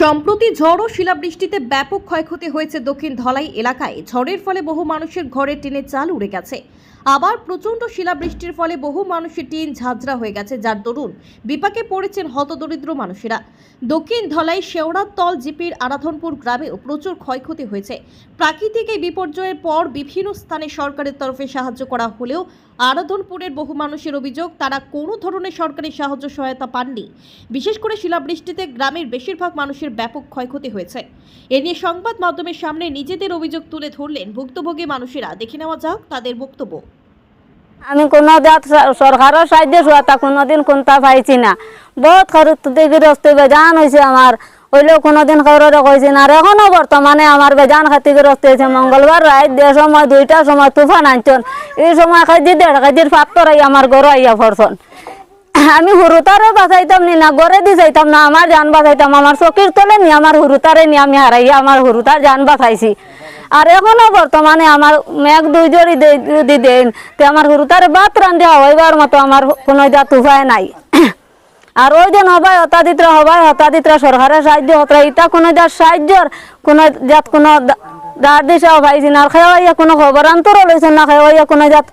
সম্প্রতি ঝড় ও শিলাবৃষ্টিতে ব্যাপক ক্ষয়ক্ষতি হয়েছে দক্ষিণ ধলাই এলাকায়। ঝড়ের ফলে বহু মানুষের ঘরে টিনের চাল উড়ে গেছে। আবার প্রচণ্ড শিলাবৃষ্টির ফলে বহু মানুষের টিন ঝাঁঝরা হয়ে গেছে, যার দরুন বিপাকে পড়েছেন হতদরিদ্র মানুষেরা। দক্ষিণ ধলাই শেওড়াতল জিপির আরাধনপুর গ্রামেও প্রচুর ক্ষয়ক্ষতি হয়েছে। প্রাকৃতিক এই বিপর্যয়ের পর বিভিন্ন স্থানে সরকারের তরফে সাহায্য করা হলেও আরাধনপুরের বহু মানুষের অভিযোগ, তারা কোনো ধরনের সরকারি সাহায্য সহায়তা পাননি। বিশেষ করে শিলাবৃষ্টিতে গ্রামের বেশিরভাগ মানুষের ব্যাপক ক্ষয়ক্ষতি হয়েছে। এ নিয়ে সংবাদ মাধ্যমের সামনে নিজেদের অভিযোগ তুলে ধরলেন ভুক্তভোগী মানুষেরা। দেখে নেওয়া যাক তাদের বক্তব্য। আমি কোনো সরকারের সাহায্য সহায়তা কোনোদিন কোনটা পাইছি না। বহুত ক্ষতিগ্রস্ত বেজান হয়েছে আমার হইলেও কোনোদিন কারোরে কইছি না। আর এখনও বর্তমানে আমার বেজান ক্ষতিগ্রস্ত হয়েছে মঙ্গলবার রাত দেড় সময় দুইটার সময় তুফান আনছন এই সময় কেজি দেড় ফাত্তর আই আমার গরু আইয়া পড়ছন আমি হুরুতারে বাঁচাইতাম নি, না গড়ে দি যাইতাম না আমার জান বাঁচাইতাম। আমার চকির তলে নি আমার হুরুতারে নি, আমি হারাইয়া আমার হুরুতার জান বাঁচাইছি। আর এখনও বর্তমানে আমার মেঘ দুই জড়ি যদি দেন, তে আমার হুরুতারে বাত রান্ধে হইবার মতো আমার কোনো জাত উপায় নাই। আর ওই যে হবাই হতাদিত্রা হবাই হতাদিত্রা সরকারের সাহায্য হতরা এটা কোনো জাত সাহায্যর কোনো জাত কোনো দাঁড় দিশাও পাইছি না। খেয়ে কোনো খবর আন্তরও লইছেন না খেয়ে কোনো জাত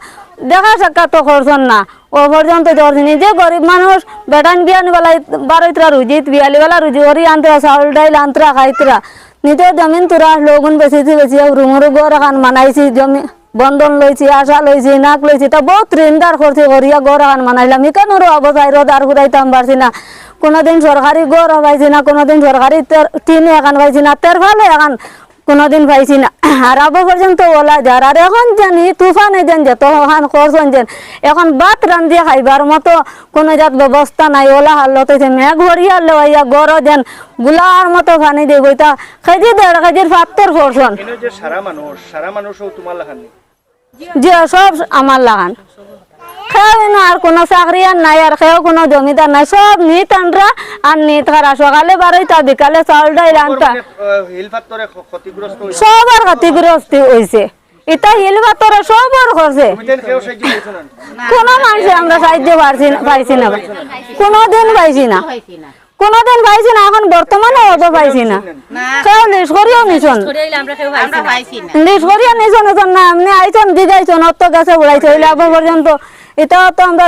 দেখা সাক্ষাৎ তো করছেন না। ও পর্যন্ত ধরছি নিজে গরিব মানুষ বেটান বিয়ান বেলায় বারোইতরা রুজিত, বিয়ালি বেলা রুজি করি আনতে চাউল ডাইল, আন্তরা খাইতরা। নিজে জমিন তুরা লগুন বেচিছি বেশি রুমুর গড় এখন মানাইছি, জমি বন্ধন লইছি আশা লইছি নাক লইছি তা বহুত ঋণদার করছি করিয়া গড় এখন মানাইলাম। ইকানোর অবস্থায় রোদার ঘুরাইতাম পারছি না। কোনোদিন সরকারি গড় পাইছি না, কোনোদিন সরকারি টিন এখন পাইছি না তের ভালো এখন কোনোদিন পাইছি না। আর আবো পর্যন্ত ওলা যার। আর এখন যেন জানি তুফানে যেন যত হান করছেন যেন এখন ভাত রান্ধিয়ে খাইবার মতো কোনো জাত ব্যবস্থা নাই। ওলা হালত হয়েছে মেঘ ভরিয়া লইয়া গড় যেনগুলার মতো পানি দিয়ে গইতা কেজি দেড় কেজির ফাত্তর এনে সারা মানুষ সারা মানুষও তোমার লাগানি যে সব আমার লাগান। খেয়ে না আর কোনো চাকরি আর নাই আর খেয়েও কোনো জমিদার নাই। সব নিত আনরা আর নিত খারা সকালে বারোইটা বিকালে চাউল ডাইল আনতা। সবার ক্ষতিগ্রস্ত হয়েছে এটা করছে না? কোনো মানুষে আমরা সাহায্য পাইছি না কোনোদিন পাইছি না। কোনোদিন পাইছি না এখন বর্তমানে অত পাইছি না। কেউ লিস করিও নিছন লিস করিও নিছন এজন না। এমনি আইছন দিগাইছন অত গেছে উড়াইছে পর্যন্ত এটাও তো আমরা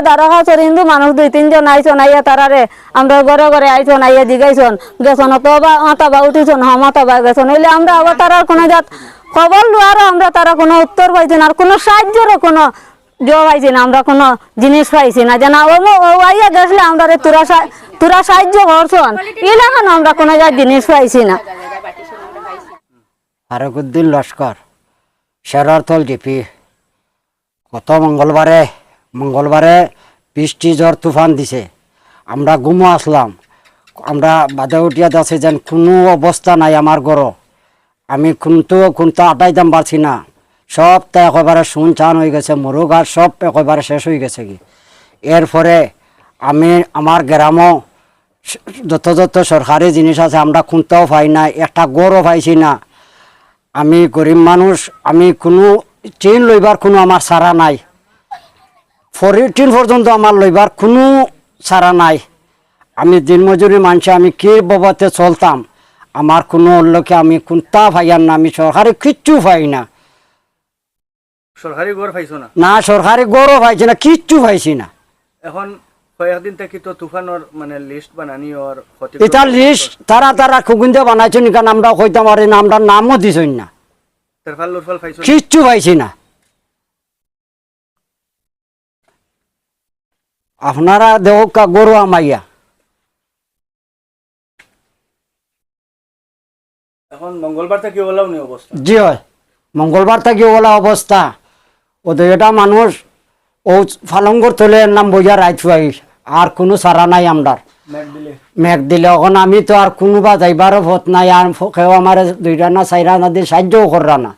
চর হিন্দু মানুষ দুই, তিনজন আইছন, আইয়া তারারে আমরা ঘরে ঘরে আইসন আইয়া দিগাইছন গেছন, অত বা মাতা বা উঠিছন হ মাতা বা গেছন, হইলে আমরা আবার তারার কোনো জাত খবর লোয়ারও আমরা তারা কোনো উত্তর পাইছি না আর কোনো সাহায্যেরও কোনো জো পাইছি না আমরা কোনো জিনিস পাইছি না যেন ও আইয়া গেছলে আমরা তোরা তোরা সাহায্য করছন এলাকান আমরা কোনো জাত জিনিস পাইছি না। ফারুকুদ্দিন লস্কর, শেররতল জিপি গত মঙ্গলবারে মঙ্গলবারে বৃষ্টি ঝড় তুফান দিছে। আমরা গুমো আসলাম। আমরা বাদে উঠিয়া যাচ্ছে যেন কোনো অবস্থা নাই আমার গড় আমি কোনটো কোনটা আটাইতাম পারছি না। সব তো একেবারে চান হয়ে গেছে মরু গাছ সব একেবারে শেষ হয়ে গেছে কি। এরপরে আমি আমার গ্রামও যত সরকারি জিনিস আছে, আমরা খুঁজতেও পাই না, একটা গড়ও পাইছি না। আমি গরিব মানুষ, আমি কোনো ট্রেন লইবার কোনো আমার সারা নাই। ফরি ট্রেন পর্যন্ত আমার লইবার কোনো সারা নাই। আমি দিনমজুরি মানুষ আমি কি বাবাতে চলতাম? আমার কোনো লোকে আমি কোনটা পাইয়ার না আমি সরকারি কিচ্ছু পাই না। সরকারি ঘর পাইছো না? না সরকারি গড়ও পাইছি না কিচ্ছু পাইছি না। এখন কয়েকদিন থেকে তো তুফানোর মানে লিস্ট বানানি ওর এটা লিস্ট তারা তারা খুগুন্দে বানাইছো নিকান আমরা কইতাম আর আমরা নামও লুরফাল না? কিচ্ছু পাইছি না। আপনারা দেহ গরু আমাইয়া। এখন মঙ্গলবার থেকে ওলাও নি অবস্থা? জি হয় মঙ্গলবার থেকে ওলা অবস্থা। ওদের এটা মানুষ ও ফালঙ্গর তোলে নাম বইয়া রাইত আর কোনো সারা নাই আমরার মেঘ দিলে। এখন আমি তো আর কোনোবা যাইবারও ভোট নাই আর কেউ আমার দুইটা না চাইরা না দিয়ে সাহায্যও করা না।